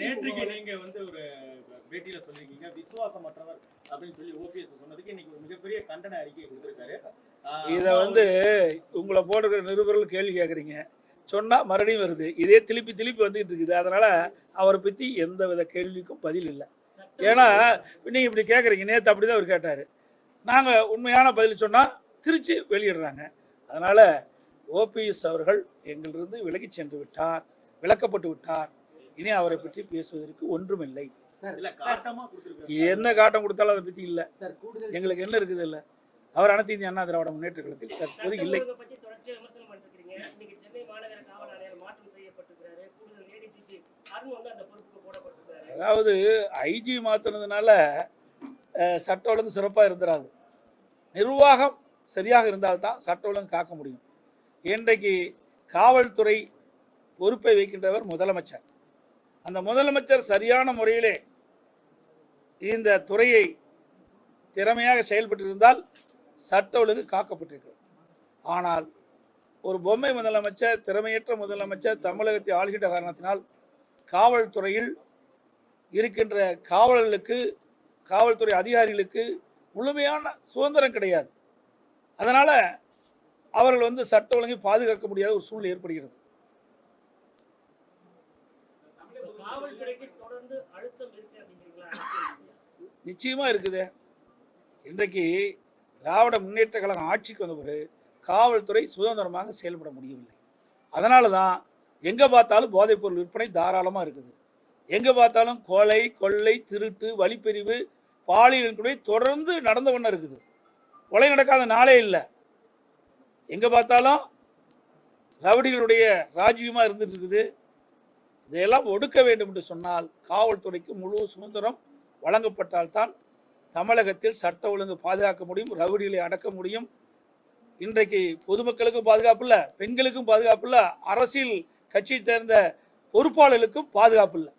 நேற்றுக்கு நீங்க வந்து ஒரு பேட்டியில சொல்லிருக்கீங்க விசுவாசமற்றவர் அப்படின்னு சொல்லி ஓபிஎஸ் சொன்னதுக்கு இன்னைக்கு ஒரு மிகப்பெரிய கண்டன அறிக்கையை கொடுத்திருக்காரு. இதை வந்து உங்களை போடுற நிருபர்கள் கேள்வி கேட்குறீங்க சொன்னால் மறுபடியும் வருது. இதே திருப்பி திருப்பி வந்துகிட்டு இருக்குது. அதனால் அவரை பற்றி எந்த வித கேள்விக்கும் பதில் இல்லை. ஏன்னா நீங்கள் இப்படி கேட்குறீங்க நேற்று அப்படி தான் அவர் கேட்டார். நாங்கள் உண்மையான பதில் சொன்னால் திருச்சி வெளியிடுறாங்க. அதனால் ஓபிஎஸ் அவர்கள் எங்களிலிருந்து விலகிச் சென்று விட்டார். விளக்கப்பட்டு விட்டார். இனி அவரை பற்றி பேசுவதற்கு ஒன்றுமில்லை. இல்ல காட்டமா கொடுத்திருக்காரு. என்ன காட்டம் கொடுத்தாலும் அதை பற்றி இல்லை. எங்களுக்கு என்ன இருக்குது இல்லை அவர் அனைத்து இந்திய அண்ணா திராவிட முன்னேற்ற கழகத்தில். தற்போது இல்லை. அதாவது ஐஜி மாற்றினதுனால சட்ட ஒழுங்கு சிறப்பாக இருந்துராது. நிர்வாகம் சரியாக இருந்தால்தான் சட்ட ஒழுங்கு காக்க முடியும். இன்றைக்கு காவல்துறை பொறுப்பை வைக்கின்றவர் முதலமைச்சர். அந்த முதலமைச்சர் சரியான முறையிலே இந்த துறையை திறமையாக செயல்பட்டிருந்தால் சட்ட ஒழுங்கு காக்கப்பட்டிருக்கிறது. ஆனால் ஒரு பொம்மை முதலமைச்சர் திறமையற்ற முதலமைச்சர் தமிழகத்தை ஆளுகின்ற காரணத்தினால் காவல்துறையில் இருக்கின்ற காவலர்களுக்கு காவல்துறை அதிகாரிகளுக்கு முழுமையான சுதந்திரம் கிடையாது. அதனால் அவர்கள் வந்து சட்ட ஒழுங்கை பாதுகாக்க முடியாத ஒரு சூழ்நிலை ஏற்படுகிறது. நிச்சயமா இருக்குது. இன்றைக்கு திராவிட முன்னேற்ற கழகம் ஆட்சிக்கு வந்த பிறகு காவல்துறை சுதந்திரமாக செயல்பட முடியவில்லை. அதனால தான் எங்கே பார்த்தாலும் போதைப்பொருள் விற்பனை தாராளமாக இருக்குது. எங்கே பார்த்தாலும் கொலை கொள்ளை திருட்டு வழிப்பறிவு பாலியல் கூட தொடர்ந்து நடந்த ஒன்று இருக்குது. கொலை நடக்காத நாளே இல்லை. எங்கே பார்த்தாலும் ரவுடிகளுடைய ராஜ்யமாக இருந்துட்டு இருக்குது. இதையெல்லாம் ஒடுக்க வேண்டும் என்று சொன்னால் காவல்துறைக்கு முழு சுதந்திரம் வழங்கப்பட்டால்தான் தமிழகத்தில் சட்ட ஒழுங்கு பாதுகாக்க முடியும் ரவுடிகளை அடக்க முடியும். இன்றைக்கு பொதுமக்களுக்கும் பாதுகாப்பு இல்லை பெண்களுக்கும் பாதுகாப்பு இல்லை அரசியல் கட்சியை சேர்ந்த பொறுப்பாளர்களுக்கும் பாதுகாப்பு இல்லை.